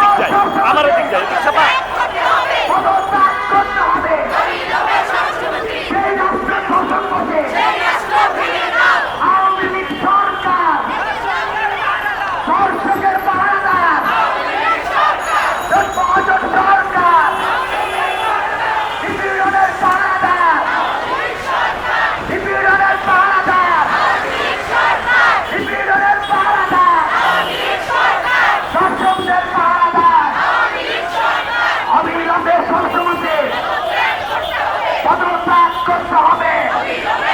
দিক যাই আমার দিক যাই Hallelujah.